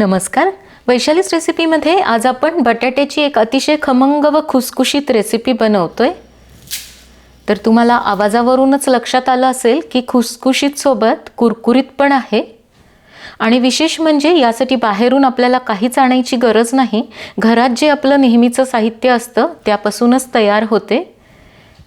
नमस्कार. वैशालीच रेसिपीमध्ये आज आपण बटाट्याची एक अतिशय खमंग व खुसखुशीत रेसिपी बनवतोय. तर तुम्हाला आवाजावरूनच लक्षात आलं असेल की खुसखुशीतसोबत कुरकुरीत पण आहे. आणि विशेष म्हणजे यासाठी बाहेरून आपल्याला काहीच आणायची गरज नाही. घरात जे आपलं नेहमीचं साहित्य असतं त्यापासूनच तयार होते.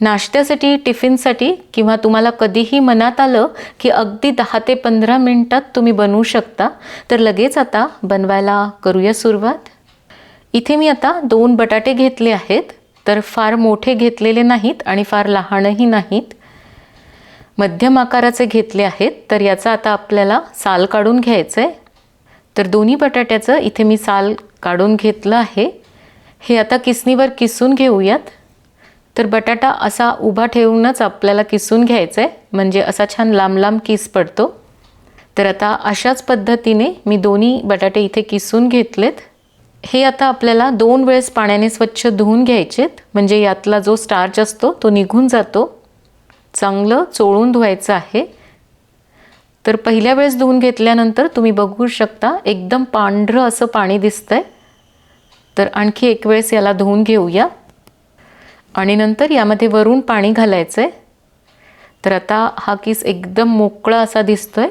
नाश्त्यासाठी टिफिनसाठी किंवा तुम्हाला कधीही मनात आलं की अगदी दहा ते पंधरा मिनटात तुम्ही बनवू शकता तर लगेच आता बनवायला करूया सुरुवात. इथे मी आता दोन बटाटे घेतले आहेत तर फार मोठे घेतलेले नाहीत आणि फार लहानही नाहीत. मध्यम आकाराचे घेतले आहेत तर याचा आता आपल्याला साल काढून घ्यायचं आहे तर दोन्ही बटाट्याचं इथे मी साल काढून घेतलं आहे. हे आता किसनीवर किसून घेऊयात. तर बटाटा असा उभा ठेवूनच आपल्याला किसून घ्यायचा आहे म्हणजे असा छान लांब लांब किस पडतो. तर आता अशाच पद्धतीने मी दोन्ही बटाटे इथे किसून घेतलेत. हे आता आपल्याला दोन वेळेस पाण्याने स्वच्छ धुवून घ्यायचेत. म्हणजे यातला जो स्टार्च असतो तो निघून जातो. चांगलं चोळून धुवायचं आहे. तर पहिल्या वेळेस धुवून घेतल्यानंतर तुम्ही बघू शकता एकदम पांढरं असं पाणी दिसतंय. तर आणखी एक वेळेस याला धुवून घेऊया. आणि नंतर यामध्ये वरून पाणी घालायचं आहे तर आता हा किस एकदम मोकळा असा दिसतो आहे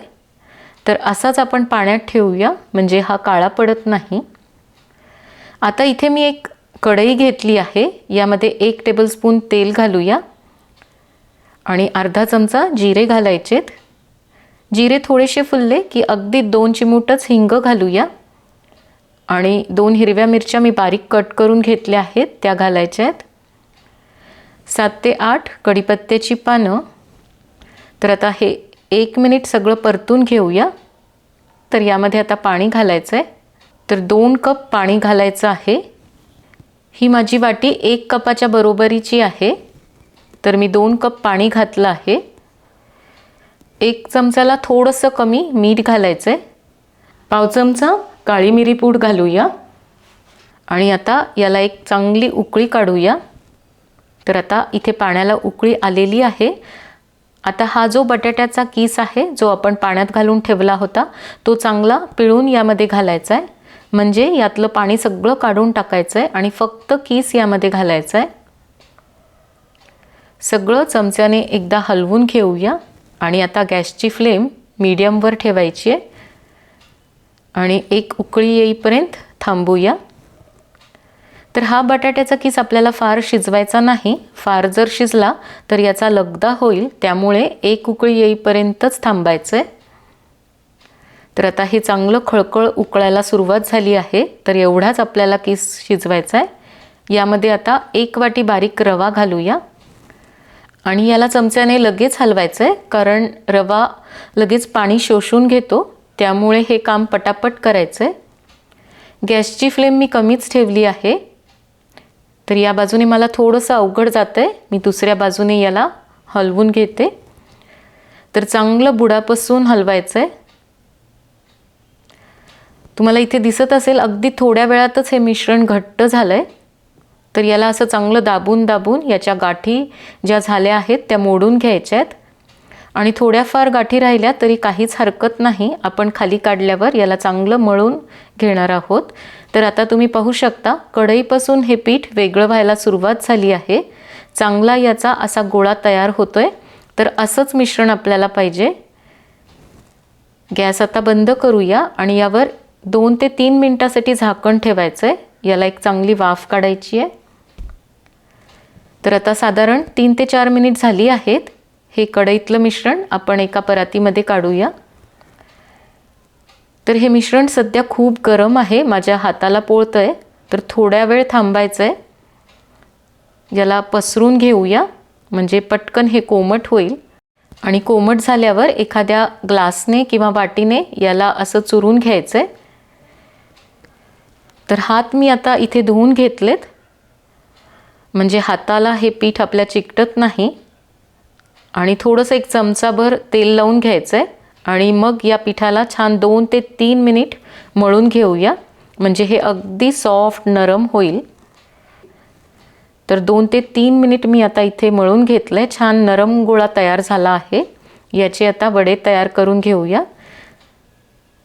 तर असाच आपण पाण्यात ठेवूया म्हणजे हा काळा पडत नाही. आता इथे मी एक कढई घेतली आहे यामध्ये एक टेबलस्पून तेल घालूया. आणि अर्धा चमचा जिरे घालायचेत. जिरे थोडेसे फुलले की अगदी दोन चिमूटच हिंग घालूया. आणि दोन हिरव्या मिरच्या मी बारीक कट करून घेतल्या आहेत त्या घालायच्या आहेत. सात ते आठ कढीपत्त्याची पानं. तर आता हे एक मिनिट सगळं परतून घेऊया. तर यामध्ये आता पाणी घालायचं आहे तर दोन कप पाणी घालायचं आहे. ही माझी वाटी एक कपाच्या बरोबरीची आहे. तर मी दोन कप पाणी घातलं आहे. एक चमचाला थोडंसं कमी मीठ घालायचं आहे पाव चमचा काळी मिरी पूड घालूया. आणि आता याला एक चांगली उकळी काढूया. तर आता इथे पाण्याला उकळी आलेली आहे. आता हा जो बटाट्याचा किस आहे जो आपण पाण्यात घालून ठेवला होता तो चांगला पिळून यामध्ये घालायचा आहे म्हणजे यातलं पाणी सगळं काढून टाकायचं आहे आणि फक्त किस यामध्ये घालायचं आहे सगळं चमच्याने एकदा हलवून घेऊया. आणि आता गॅसची फ्लेम मीडियमवर ठेवायची आहे आणि एक उकळी येईपर्यंत थांबूया. तर हा बटाट्याचा किस आपल्याला फार शिजवायचा नाही. फार जर शिजला तर याचा लगदा होईल. त्यामुळे एक उकळी येईपर्यंतच थांबायचं आहे तर आता हे चांगलं खळखळ उकळायला सुरुवात झाली आहे. तर एवढाच आपल्याला किस शिजवायचा आहे यामध्ये आता एक वाटी बारीक रवा घालूया. आणि याला चमच्याने लगेच हलवायचं आहे कारण रवा लगेच पाणी शोषून घेतो. त्यामुळे हे काम पटापट करायचं आहे गॅसची फ्लेम मी कमीच ठेवली आहे. तर या बाजूने मला थोडंसं अवघड जातं आहे मी दुसऱ्या बाजूने याला हलवून घेते. तर चांगलं बुडापासून हलवायचं आहे तुम्हाला इथे दिसत असेल अगदी थोड्या वेळातच हे मिश्रण घट्ट झालं आहे तर याला असं चांगलं दाबून दाबून याच्या गाठी ज्या झाल्या आहेत त्या मोडून घ्यायच्या आहेत आणि थोड्याफार गाठी राहिल्या तरी काहीच हरकत नाही. आपण खाली काढल्यावर याला चांगलं मळून घेणार आहोत. तर आता तुम्ही पाहू शकता कढईपासून हे पीठ वेगळं व्हायला सुरुवात झाली आहे. चांगला याचा असा गोळा तयार होतो आहे तर असंच मिश्रण आपल्याला पाहिजे. गॅस आता बंद करूया आणि यावर दोन ते तीन मिनटासाठी झाकण ठेवायचं आहे याला एक चांगली वाफ काढायची आहे. तर आता साधारण तीन ते चार मिनिट झाली आहेत. हे कढईतलं मिश्रण आपण एका परातीमध्ये काढूया. तर हे मिश्रण सध्या खूप गरम आहे माझ्या हाताला पोळतं आहे तर थोड्या वेळ थांबायचं आहे याला पसरून घेऊया म्हणजे पटकन हे कोमट होईल. आणि कोमट झाल्यावर एखाद्या ग्लासने किंवा वाटीने याला असं चुरून घ्यायचं आहे तर हात मी आता इथे धुवून घेतलेत. म्हणजे हाताला हे पीठ आपल्या चिकटत नाही. आणि थोडंसं एक चमचाभर तेल लावून घ्यायचं आहे आणि मग या पिठाला छान दोन ते तीन मिनिट मळून घेऊया. म्हणजे हे अगदी सॉफ्ट नरम होईल. तर दोन ते तीन मिनिट मी आता इथे मळून घेतलं आहे छान नरम गोळा तयार झाला आहे. याचे आता वडे तयार करून घेऊया.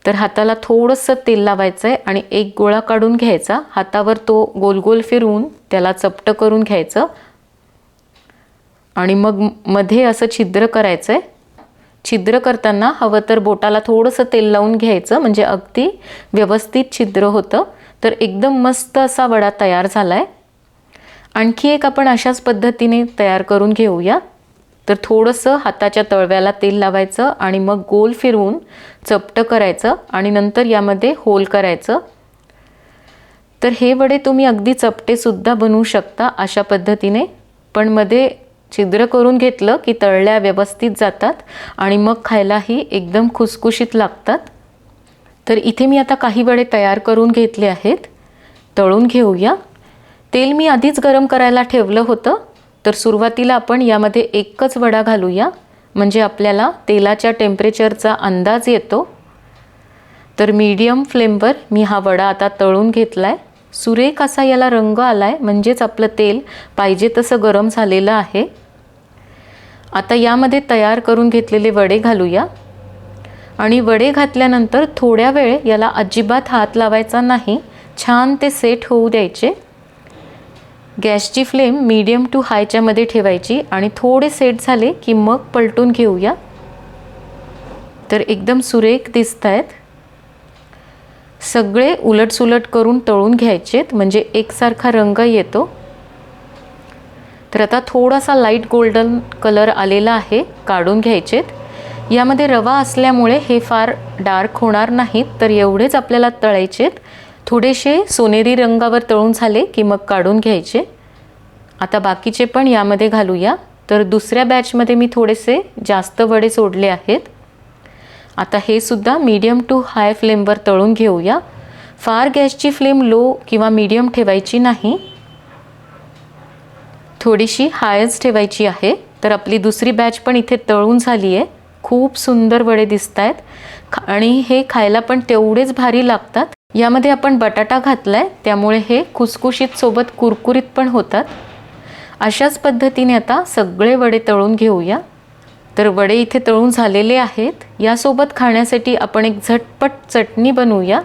तर हाताला थोडंसं तेल लावायचं आहे आणि एक गोळा काढून घ्यायचा. हातावर तो गोल गोल फिरवून त्याला चपटं करून घ्यायचं. आणि मग मध्ये असं छिद्र करायचं आहे छिद्र करताना हवं तर बोटाला थोडंसं तेल लावून घ्यायचं म्हणजे अगदी व्यवस्थित छिद्र होतं. तर एकदम मस्त असा वडा तयार झाला आहे आणखी एक आपण अशाच पद्धतीने तयार करून घेऊया. तर थोडंसं हाताच्या तळव्याला तेल लावायचं आणि मग गोल फिरवून चपटं करायचं आणि नंतर यामध्ये होल करायचं. तर हे वडे तुम्ही अगदी चपटेसुद्धा बनवू शकता अशा पद्धतीने. पण मध्ये छिद्र करून घेतलं की तळल्या व्यवस्थित जातात आणि मग खायलाही एकदम खुसखुशीत लागतात. तर इथे मी आता काही वडे तयार करून घेतले आहेत. तळून घेऊया. तेल मी आधीच गरम करायला ठेवलं होतं. तर सुरुवातीला आपण यामध्ये एकच वडा घालूया. म्हणजे आपल्याला तेलाच्या टेम्परेचरचा अंदाज येतो. तर मीडियम फ्लेमवर मी हा वडा आता तळून घेतला आहे सुरेख असा याला रंग आला आहे म्हणजेच आपलं तेल पाहिजे तसं गरम झालेलं आहे. आता यामध्ये तयार करून घेतलेले वडे घालूया. आणि वडे घातल्यानंतर थोड्या वेळ याला अजिबात हात लावायचा नाही छान ते सेट होऊ द्यायचे. गॅसची फ्लेम मीडियम टू हायच्यामध्ये ठेवायची आणि थोडे सेट झाले की मग पलटून घेऊया. तर एकदम सुरेख दिसत आहेत सगळे उलटसुलट करून तळून घ्यायचेत म्हणजे एकसारखा रंग येतो. तर आता थोडासा लाइट गोल्डन कलर आलेला आहे काढून घ्यायचेत. यामध्ये रवा असल्यामुळे हे फार डार्क होणार नाहीत तर एवढेच आपल्याला तळायचेत. थोडेसे सोनेरी रंगावर तळून झाले की मग काढून घ्यायचे. आता बाकीचे पण यामध्ये घालूया. तर दुसऱ्या बॅचमध्ये मी थोडेसे जास्त वडे सोडले आहेत. आता हे सुद्धा मीडियम टू हाय फ्लेमवर तळून घेऊया. फार गॅसची फ्लेम लो किंवा मीडियम ठेवायची नाही. थोडीशी हायच ठेवायची आहे. तर आपली दुसरी बॅच पण इथे तळून झाली आहे खूप सुंदर वडे दिसत आहेत आणि हे खायला पण तेवढेच भारी लागतात. यामध्ये आपण बटाटा घातला आहे त्यामुळे हे खुसखुशीत सोबत कुरकुरीत पण होतात. अशाच पद्धतीने आता सगळे वडे तळून घेऊया. तर वडे इथे तळून झालेले आहेत. यासोबत खाण्यासाठी आपण एक झटपट चटणी बनवूया.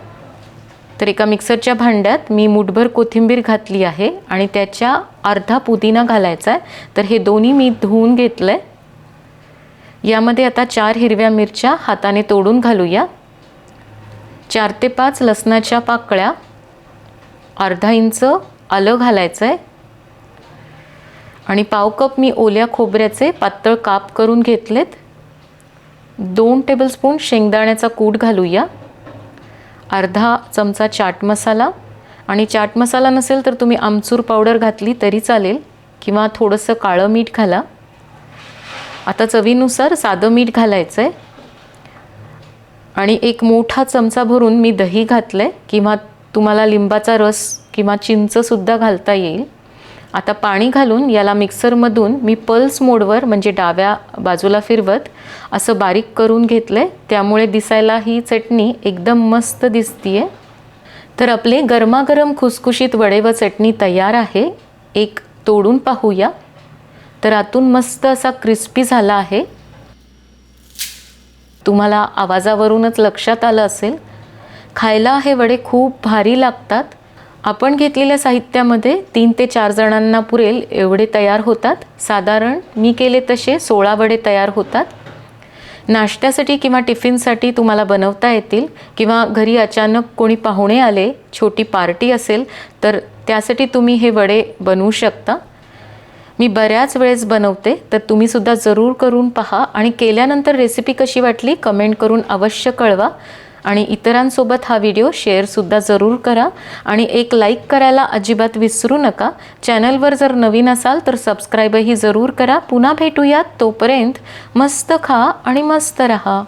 तर एका मिक्सरच्या भांड्यात मी मुठभर कोथिंबीर घातली आहे आणि त्याच्या अर्धा पुदिना घालायचा आहे. तर हे दोन्ही मी धुवून घेतलं आहे यामध्ये आता चार हिरव्या मिरच्या हाताने तोडून घालूया. चार ते पाच लसणाच्या पाकळ्या अर्धा इंच आलं घालायचं आहे आणि पाव कप मी ओल्या खोबऱ्याचे पातळ काप करून घेतलेत. दोन टेबलस्पून शेंगदाण्याचा कूट घालूया. अर्धा चमचा चाट मसाला. आणि चाट मसाला नसेल तर तुम्ही आमचूर पावडर घातली तरी चालेल किंवा थोडंसं काळं मीठ घाला. आता चवीनुसार साधं मीठ घालायचं आहे आणि एक मोठा चमचा भरून मी दही घातलं आहे किंवा तुम्हाला लिंबाचा रस किंवा चिंचसुद्धा घालता येईल. आता पाणी घालून याला मिक्सरमधून मी पल्स मोडवर म्हणजे डाव्या बाजूला फिरवत असं बारीक करून घेतलं आहे त्यामुळे दिसायला ही चटणी एकदम मस्त दिसतीये. तर आपले गरमागरम खुसखुशीत वडे व चटणी तयार आहे. एक तोडून पाहूया. तर आतून मस्त असा क्रिस्पी झाला आहे. तुम्हाला आवाजावरूनच लक्षात आलं असेल. खायला हे वडे खूप भारी लागतात. आपण घेतलेल्या साहित्यामध्ये तीन ते चार जणांना पुरेल एवढे तयार होतात. साधारण मी केले तसे सोळा वडे तयार होतात. नाश्त्यासाठी किंवा टिफिनसाठी तुम्हाला बनवता येतील किंवा घरी अचानक कोणी पाहुणे आले छोटी पार्टी असेल तर त्यासाठी तुम्ही हे वडे बनवू शकता. मी बऱ्याच वेळेस बनवते तर तुम्हीसुद्धा जरूर करून पहा आणि केल्यानंतर रेसिपी कशी वाटली कमेंट करून अवश्य कळवा. आणि इतरांसोबत हा व्हिडिओ शेअरसुद्धा जरूर करा आणि एक लाईक करायला अजिबात विसरू नका. चॅनलवर जर नवीन असाल तर सबस्क्राईबही जरूर करा. पुन्हा भेटूयात तोपर्यंत मस्त खा आणि मस्त रहा.